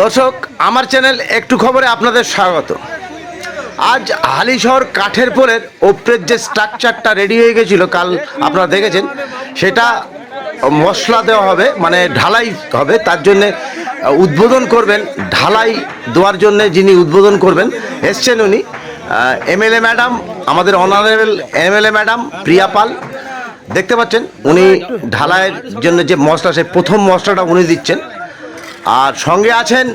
দর্শক, আমার চ্যানেল একটু খবরে আপনাদের স্বাগত। আজ হালিশহর কাঠের পোলের ওপরের যে স্ট্রাকচারটা রেডি হয়ে গেছিল, কাল আপনারা দেখেছেন, সেটা মশলা দেওয়া হবে মানে ঢালাই হবে, তার জন্যে উদ্বোধন করবেন, ঢালাই দেওয়ার জন্য যিনি উদ্বোধন করবেন, এসছেন উনি এমএলএ ম্যাডাম, আমাদের honourable MLA madam Priya Pal. দেখতে পাচ্ছেন, উনি ঢালাইয়ের জন্য যে মশলা, সেই প্রথম মশলাটা উনি দিচ্ছেন। আর সঙ্গে আছেন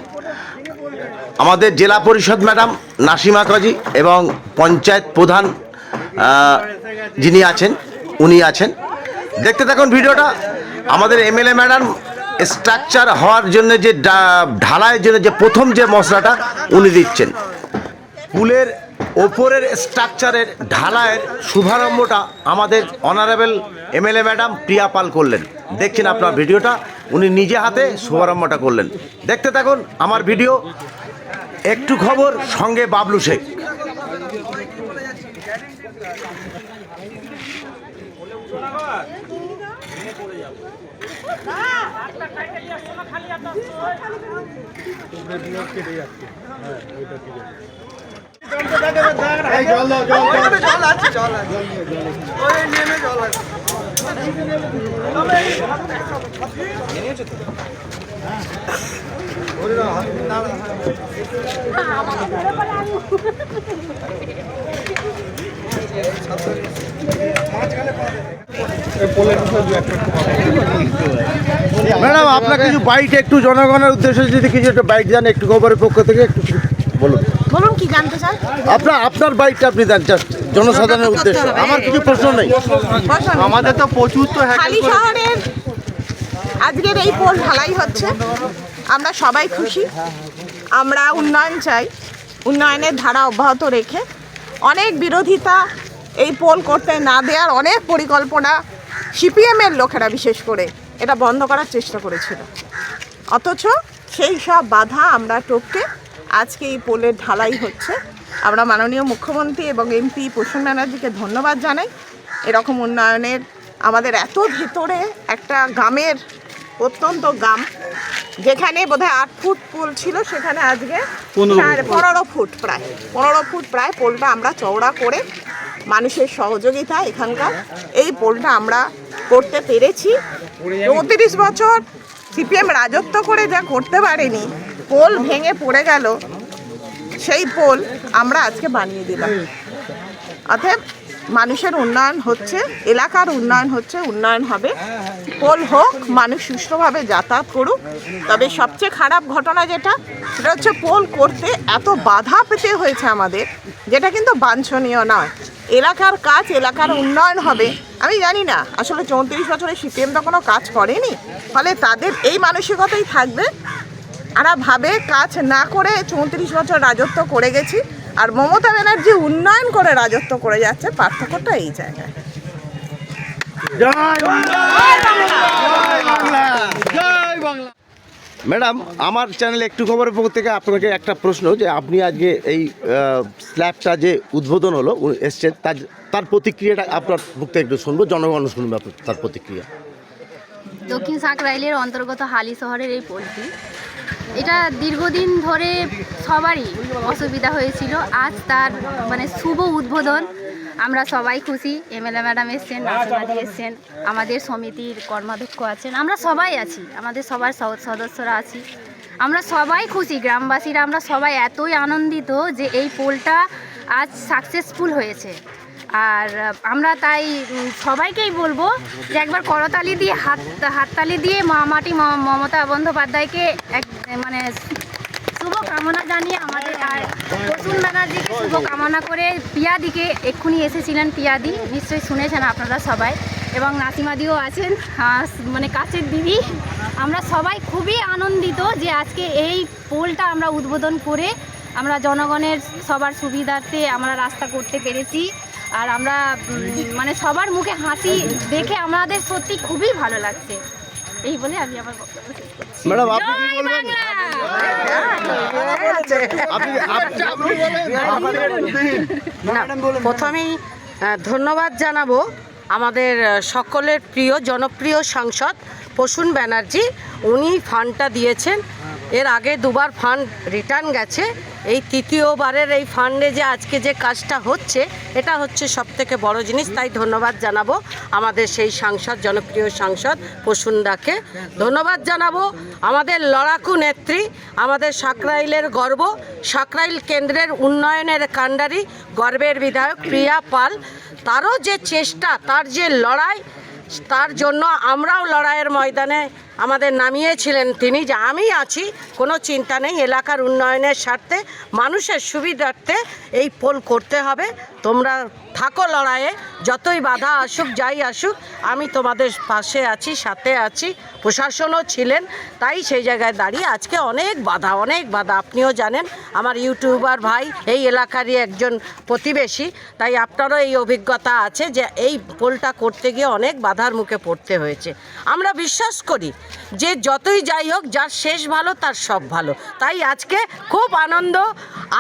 আমাদের জেলা পরিষদ ম্যাডাম নাসিমা কাজী এবং পঞ্চায়েত প্রধান যিনি আছেন, উনি আছেন। দেখতে থাকুন ভিডিওটা। আমাদের এমএলএ ম্যাডাম স্ট্রাকচার হওয়ার জন্য যে ঢালাইয়ের জন্য যে প্রথম যে মশলাটা উনি দিচ্ছেন। পুলের ওপরের স্ট্রাকচারের ঢালাইয়ের শুভারম্ভটা আমাদের honourable MLA madam Priya Pal করলেন। দেখছেন আপনার ভিডিওটা? উনি নিজে হাতে শুভারম্ভটা করলেন। দেখতে থাকুন আমার ভিডিও। একটু খবর, সঙ্গে বাবলু শেখ। ম্যাডাম আপনার কিছু বাইট একটু জনগণের উদ্দেশ্যে যদি কিছু একটা বাইট দেন একটু খবরের পক্ষ থেকে একটু বলুন। বলুন কি জানতে চান? আপনার আপনার বাইকটা আপনি দেন জাস্ট জনসাধারণের উদ্দেশ্য। আমার কিছু প্রশ্ন নেই। আমাদের তো প্রচুর তো খালি শহরের আজকের এই পোল ঢালাই হচ্ছে। আমরা সবাই খুশি। আমরা উন্নয়ন চাই। উন্নয়নের ধারা অব্যাহত রেখে অনেক বিরোধিতা এই পোল করতে না দেওয়ার অনেক পরিকল্পনা সিপিএমের লোকেরা বিশেষ করে এটা বন্ধ করার চেষ্টা করেছিল। অথচ সেই সব বাধা আমরা টপকে আজকে এই পোলের ঢালাই হচ্ছে। আমরা মাননীয় মুখ্যমন্ত্রী এবং এমপি প্রসন্ন ব্যানার্জিকে ধন্যবাদ জানাই। এরকম উন্নয়নের আমাদের এত ভেতরে একটা গ্রামের অত্যন্ত গ্রাম যেখানে বোধহয় আট ফুট পোল ছিল সেখানে আজকে পনেরো ফুট প্রায় পনেরো ফুট প্রায় পোলটা আমরা চওড়া করে মানুষের সহযোগিতা এখানকার এই পোলটা আমরা করতে পেরেছি। চৌত্রিশ বছর সিপিএম রাজত্ব করে যা করতে পারেনি পোল ভেঙে পড়ে গেল, সেই পোল আমরা আজকে বানিয়ে দিলাম। অতএব মানুষের উন্নয়ন হচ্ছে, এলাকার উন্নয়ন হচ্ছে, উন্নয়ন হবে। পোল হোক, মানুষ সুষ্ঠুভাবে যাতায়াত করুক, তবে সবচেয়ে খারাপ ঘটনা যেটা, সেটা হচ্ছে পোল করতে এত বাধা পেতে হয়েছে আমাদের, যেটা কিন্তু বাঞ্ছনীয় নয়। এলাকার কাজ, এলাকার উন্নয়ন হবে। আমি জানি না, আসলে চৌত্রিশ বছরে সিপিএম তো কোনো কাজ করেনি, ফলে তাদের এই মানসিকতাই থাকবে। আমরা ভাবে কাজ না করে চৌত্রিশ বছর রাজত্ব করে গেছি আর মমতা ব্যানার্জি উন্নয়ন করে রাজত্ব করে যাচ্ছে পার্থক্যটা এই জায়গায়। ম্যাডাম আমার চ্যানেলে একটু খবরের পক্ষ থেকে আপনাকে একটা প্রশ্ন যে আপনি আজকে এই স্ল্যাবটা যে উদ্বোধন হলো উনি এসছেন তার তার প্রতিক্রিয়াটা আপনার মুখ থেকে একটু শুনব জনগণ শুনবে তার প্রতিক্রিয়া। দক্ষিণ সাঁকরাইলের অন্তর্গত হালি শহরের এই পোলটি এটা দীর্ঘদিন ধরে সবারই অসুবিধা হয়েছিল। আজ তার মানে শুভ উদ্বোধন। আমরা সবাই খুশি। এমএলএ ম্যাডাম এসছেন নাসিমাদি এসছেন, আমাদের সমিতির কর্মাধ্যক্ষ আছেন। আমরা সবাই আছি, আমাদের সবার সদস্যরা আছি। আমরা সবাই খুশি, গ্রামবাসীরা, আমরা সবাই এতই আনন্দিত যে এই পোলটা আজ সাকসেসফুল হয়েছে। আর আমরা তাই সবাইকেই বলব যে একবার করতালি দিয়ে, হাত হাততালি দিয়ে ম- মমতা বন্দ্যোপাধ্যায়কে এক মানে শুভ কামনা জানিয়ে আমাদের আর প্রসূন ব্যানার্জিকে শুভ কামনা করে পিয়াদিকে এক্ষুনি এসেছিলেন পিয়াদি। নিশ্চয়ই শুনেছেন আপনারা সবাই। এবং নাসিমাদিও আছেন। মানে কাছের দিদি। আমরা সবাই খুবই আনন্দিত যে আজকে এই পোলটা আমরা উদ্বোধন করে আমরা জনগণের সবার সুবিধার্থে আমরা রাস্তা করতে পেরেছি। আর আমরা মানে সবার মুখে হাসি দেখে আমাদের সত্যি খুবই ভালো লাগছে। এই বলে আমি আমার বক্তব্য শেষ ম্যাডাম আপনি কি বলবেন? আপনি আপনি আপনি বলেন না, প্রথমেই ধন্যবাদ জানাব আমাদের সকলের প্রিয় জনপ্রিয় সাংসদ প্রসূন ব্যানার্জি। উনি ফান্ডটা দিয়েছেন। এর আগে দুবার ফান্ড রিটার্ন গেছে। এই তৃতীয়বারের এই ফান্ডে যে আজকে যে কাজটা হচ্ছে, এটা হচ্ছে সব থেকে বড় জিনিস, তাই ধন্যবাদ জানাব আমাদের সেই সাংসদ, জনপ্রিয় সাংসদ প্রসুন্দাকে ধন্যবাদ জানাব আমাদের লড়াকু নেত্রী, আমাদের সাকরাইলের গর্ব, সাকরাইল কেন্দ্রের উন্নয়নের কাণ্ডারি, গর্বের বিধায়ক প্রিয়া পাল। তারও যে চেষ্টা, তার যে লড়াই, তার জন্য আমরাও লড়াইয়ের ময়দানে আমাদের নামিয়েছিলেন তিনি যে আমি আছি, কোনো চিন্তা নেই, এলাকার উন্নয়নের স্বার্থে মানুষের সুবিধার্থে এই পোল করতে হবে। তোমরা থাকো লড়াইয়ে, যতই বাধা আসুক, যাই আসুক, আমি তোমাদের পাশে আছি, সাথে আছি, প্রশাসনও ছিলেন, তাই সেই জায়গায় দাঁড়িয়ে আজকে অনেক বাধা অনেক বাধা। আপনিও জানেন, আমার ইউটিউবার ভাই এই এলাকারই একজন প্রতিবেশী, তাই আপনারও এই অভিজ্ঞতা আছে যে এই পোলটা করতে গিয়ে অনেক বাধার মুখে পড়তে হয়েছে। আমরা বিশ্বাস করি যে যতই যাই হোক যার শেষ ভালো তার সব ভালো। তাই আজকে খুব আনন্দ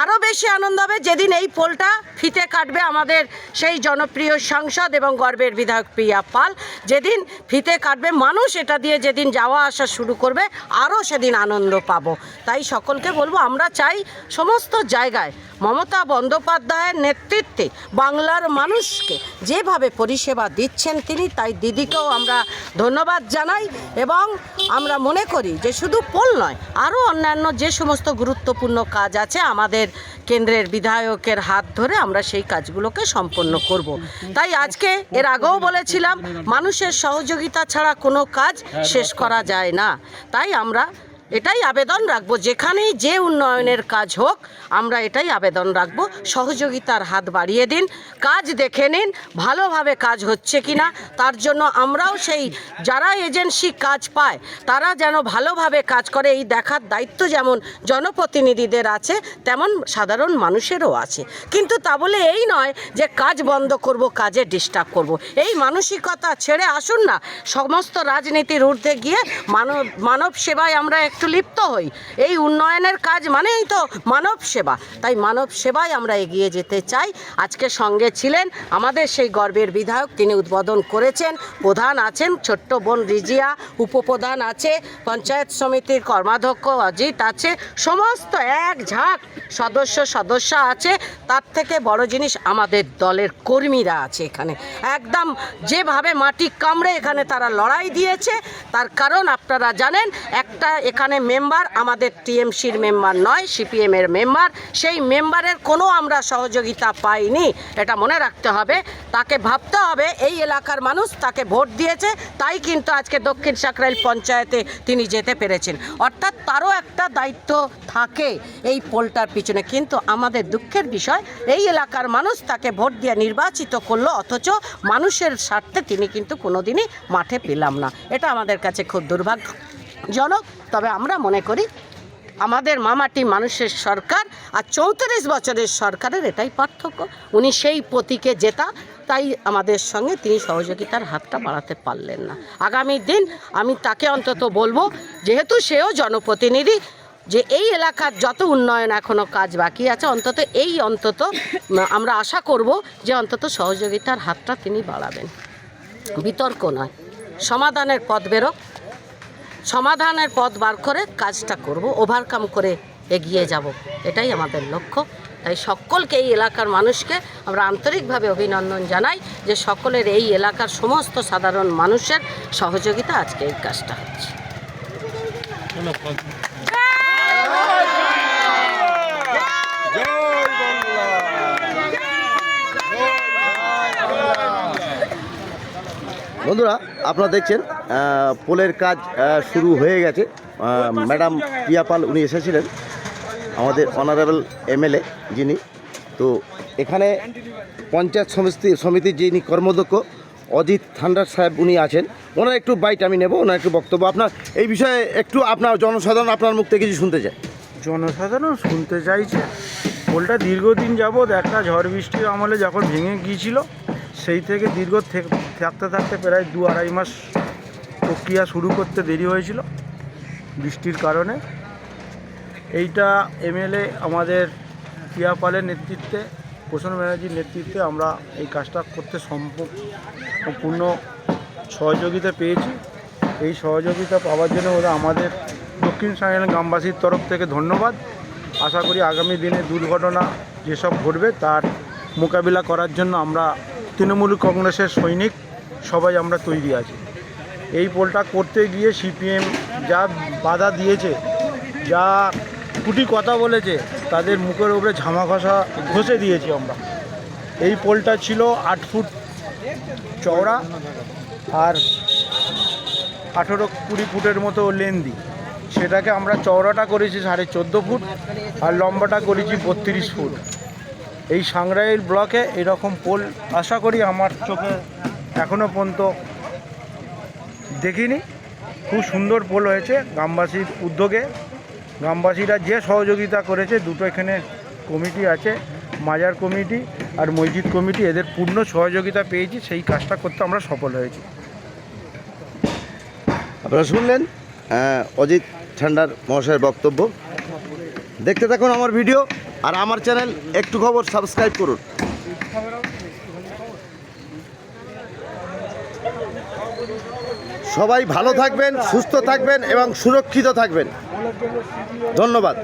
আরও বেশি আনন্দ হবে যেদিন এই পোলটা ফিতে কাটবে আমাদের সেই জনপ্রিয় সাংসদ এবং গর্বের বিধায়ক প্রিয়া পাল। যেদিন ফিতে কাটবে মানুষ, এটা দিয়ে যেদিন যাওয়া আসা শুরু করবে, আরও সেদিন আনন্দ পাব। তাই সকলকে বলব, আমরা চাই সমস্ত জায়গায় মমতা বন্দ্যোপাধ্যায়ের নেতৃত্বে বাংলার মানুষকে যেভাবে পরিষেবা দিচ্ছেন তিনি, তাই দিদিকেও আমরা ধন্যবাদ জানাই এবং আমরা মনে করি যে শুধু পোল নয়, আরও অন্যান্য যে সমস্ত গুরুত্বপূর্ণ কাজ আছে আমাদের কেন্দ্রের বিধায়কের হাত ধরে আমরা সেই কাজগুলোকে সম্পন্ন করব। তাই আজকে এর আগেও বলেছিলাম, মানুষের সহযোগিতা ছাড়া কোনো কাজ শেষ করা যায় না। তাই আমরা এটাই আবেদন রাখব। যেখানেই যে উন্নয়নের কাজ হোক, আমরা এটাই আবেদন রাখব। সহযোগিতার হাত বাড়িয়ে দিন, কাজ দেখে নিন, ভালোভাবে কাজ হচ্ছে কি না তার জন্য আমরাও সেই, যারা এজেন্সি কাজ পায়, তারা যেন ভালোভাবে কাজ করে। এই দেখার দায়িত্ব যেমন জনপ্রতিনিধিদের আছে, তেমন সাধারণ মানুষেরও আছে। কিন্তু তা বলে এই নয় যে কাজ বন্ধ করব, কাজে ডিস্টার্ব করব। এই মানসিকতা ছেড়ে আসুন না। সমস্ত রাজনীতির ঊর্ধ্বে গিয়ে মানব মানব সেবায় আমরা একটু লিপ্ত হই। এই উন্নয়নের কাজ মানেই তো মানব সেবা। তাই মানব সেবায় আমরা এগিয়ে যেতে চাই। আজকে সঙ্গে ছিলেন আমাদের সেই গর্বের বিধায়ক, তিনি উদ্বোধন করেছেন। প্রধান আছেন ছোট্ট বোন রিজিয়া, উপপ্রধান আছে পঞ্চায়েত সমিতির কর্মাধ্যক্ষ অজিত আছে, সমস্ত এক ঝাঁক সদস্য সদস্য আছে। তার থেকে বড় জিনিস আমাদের দলের কর্মীরা আছে এখানে। একদম যেভাবে মাটি কামড়ে এখানে তারা লড়াই দিয়েছে, তার কারণ আপনারা জানেন, একটা এখানে মেম্বার, আমাদের টিএমসির মেম্বার নয়, সিপিএমের মেম্বার। সেই মেম্বারের কোনো আমরা সহযোগিতা পাইনি, এটা মনে রাখতে হবে। তাকে ভাবতে হবে, এই এলাকার মানুষ তাকে ভোট দিয়েছে, তাই কিন্তু আজকে দক্ষিণ সাকরাইল পঞ্চায়েতে তিনি যেতে পেরেছেন। অর্থাৎ তারও একটা দায়িত্ব থাকে এই পোলটার পিছনে। কিন্তু আমাদের দুঃখের বিষয়, এই এলাকার মানুষ তাকে ভোট দিয়ে নির্বাচিত করল, অথচ মানুষের স্বার্থে তিনি কিন্তু কোনোদিনই মাঠে পেলাম না। এটা আমাদের কাছে খুব দুর্ভাগ্যজনক তবে আমরা মনে করি আমাদের মামাটি মানুষের সরকার আর চৌত্রিশ বছরের সরকারের এটাই পার্থক্য। উনি সেই প্রতীকে জেতা, তাই আমাদের সঙ্গে তিনি সহযোগিতার হাতটা বাড়াতে পারলেন না। আগামী দিন আমি তাকে অন্তত বলব, যেহেতু সেও জনপ্রতিনিধি, যে এই এলাকার যত উন্নয়ন এখনও কাজ বাকি আছে, অন্তত এই অন্তত আমরা আশা করব যে অন্তত সহযোগিতার হাতটা তিনি বাড়াবেন। বিতর্ক নয়, সমাধানের পথ বেরোক। সমাধানের পথ বার করে কাজটা করব ওভারকাম করে এগিয়ে যাব। এটাই আমাদের লক্ষ্য। তাই সকলকে এই এলাকার মানুষকে আমরা আন্তরিকভাবে অভিনন্দন জানাই যে সকলের এই এলাকার সমস্ত সাধারণ মানুষের সহযোগিতা আজকে এই কাজটা হচ্ছে। বন্ধুরা, আপনারা দেখছেন পোলের কাজ শুরু হয়ে গেছে। ম্যাডাম প্রিয়া পাল উনি এসেছিলেন, আমাদের অনারেবল এমএলএ যিনি। তো এখানে পঞ্চায়েত সমিতি, সমিতির যিনি কর্মদক্ষ অজিত থান্ডার সাহেব উনি আছেন। ওনার একটু বাইট আমি নেব, ওনার একটু বক্তব্য। আপনার, এই বিষয়ে একটু আপনার, জনসাধারণ আপনার মুখ থেকে কিছু শুনতে চায়। জনসাধারণ শুনতে চাইছে। পোলটা দীর্ঘদিন যাবৎ একটা ঝড় বৃষ্টির আমলে যখন ভেঙে গিয়েছিল সেই থেকে দীর্ঘ থাকতে থাকতে প্রায় দু আড়াই মাস প্রক্রিয়া শুরু করতে দেরি হয়েছিল বৃষ্টির কারণে। এইটা এমএলএ আমাদের প্রিয়া পালের নেতৃত্বে, প্রসন্ন ব্যানার্জির নেতৃত্বে আমরা এই কাজটা করতে সম্প- সম্পূর্ণ সহযোগিতা পেয়েছি। এই সহযোগিতা পাওয়ার জন্য ওরা আমাদের দক্ষিণ সাইল গ্রামবাসীর তরফ থেকে ধন্যবাদ। আশা করি আগামী দিনে দুর্ঘটনা যেসব ঘটবে তার মোকাবিলা করার জন্য আমরা তৃণমূল কংগ্রেসের সৈনিক সবাই আমরা তৈরি আছি। এই পোলটা করতে গিয়ে সিপিএম যা বাধা দিয়েছে, যা কুটি কথা বলেছে, তাদের মুখের উপরে ঝামা ঘষা ঘষে দিয়েছি আমরা। এই পোলটা ছিল আট ফুট চওড়া আর আঠেরো কুড়ি ফুটের মতো লেন্দি। সেটাকে আমরা চওড়াটা করেছি সাড়ে চোদ্দ ফুট আর লম্বাটা করেছি বত্রিশ ফুট। এই সাংরাইল ব্লকে এরকম পোল আশা করি আমার চোখে এখনও পর্যন্ত দেখিনি। খুব সুন্দর পোল হয়েছে গ্রামবাসীর উদ্যোগে। গ্রামবাসীরা যে সহযোগিতা করেছে, দুটো এখানে কমিটি আছে, মাজার কমিটি আর মসজিদ কমিটি, এদের পূর্ণ সহযোগিতা পেয়েছি, সেই কাজটা করতে আমরা সফল হয়েছি। আপনারা শুনলেন অজিত ঠান্ডার মহাশয়ের বক্তব্য। দেখতে থাকুন আমার ভিডিও। আর আমার চ্যানেল একটু খবর, সাবস্ক্রাইব করুন। সবাই ভালো থাকবেন, সুস্থ থাকবেন এবং সুরক্ষিত থাকবেন। ধন্যবাদ।